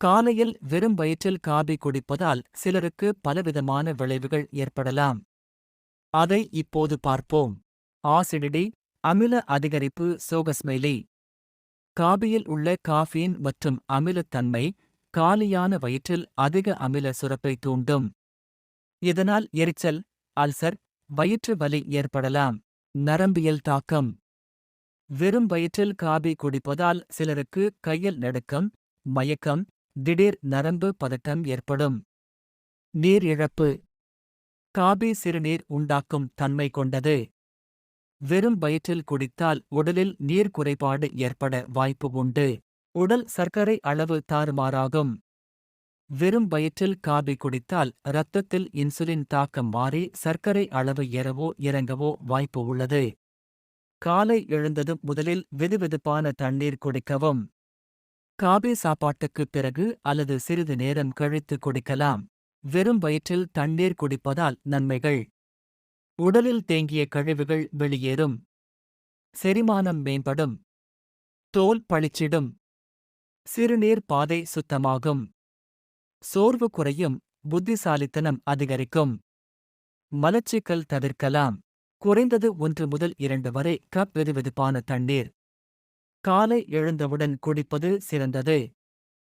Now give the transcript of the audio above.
காலையில் வெறும் வயிற்றில் காபி குடிப்பதால் சிலருக்கு பலவிதமான விளைவுகள் ஏற்படலாம். அதை இப்போது பார்ப்போம். ஆசிடிடி அமில அதிகரிப்பு சோகஸ்மெய்லி காபியில் உள்ள காஃபீன் மற்றும் அமிலத்தன்மை காலியான வயிற்றில் அதிக அமில சுரப்பை தூண்டும். இதனால் எரிச்சல் அல்சர் வயிற்று வலி ஏற்படலாம். நரம்பியல் தாக்கம். வெறும் வயிற்றில் காபி குடிப்பதால் சிலருக்கு கையில் நடுக்கம் மயக்கம் திடீர் நரம்பு பதட்டம் ஏற்படும். நீர் இழப்பு. காபி சிறுநீர் உண்டாக்கும் தன்மை கொண்டது. வெறும் வயிற்றில் குடித்தால் உடலில் நீர் குறைபாடு ஏற்பட வாய்ப்பு உண்டு. உடல் சர்க்கரை அளவு தாறுமாறாகும். வெறும் வயிற்றில் காபி குடித்தால் இரத்தத்தில் இன்சுலின் தாக்கம் மாறி சர்க்கரை அளவு ஏறவோ இறங்கவோ வாய்ப்பு உள்ளது. காலை எழுந்ததும் முதலில் வெதுவெதுப்பான தண்ணீர் குடிக்கவும். காபே சாப்பாட்டுக்குப் பிறகு அல்லது சிறிது நேரம் கழித்து குடிக்கலாம். வெறும் வயிற்றில் தண்ணீர் குடிப்பதால் நன்மைகள். உடலில் தேங்கிய கழிவுகள் வெளியேறும். செரிமானம் மேம்படும். தோல் பளிச்சிடும். சிறுநீர் பாதை சுத்தமாகும். சோர்வு குறையும் புத்திசாலித்தனம் அதிகரிக்கும். மலச்சிக்கல் தவிர்க்கலாம். குறைந்தது ஒன்று முதல் இரண்டு வரை கப் வெதுவெதுப்பான தண்ணீர். காலை எழுந்தவுடன் குடிப்பது சிறந்தது.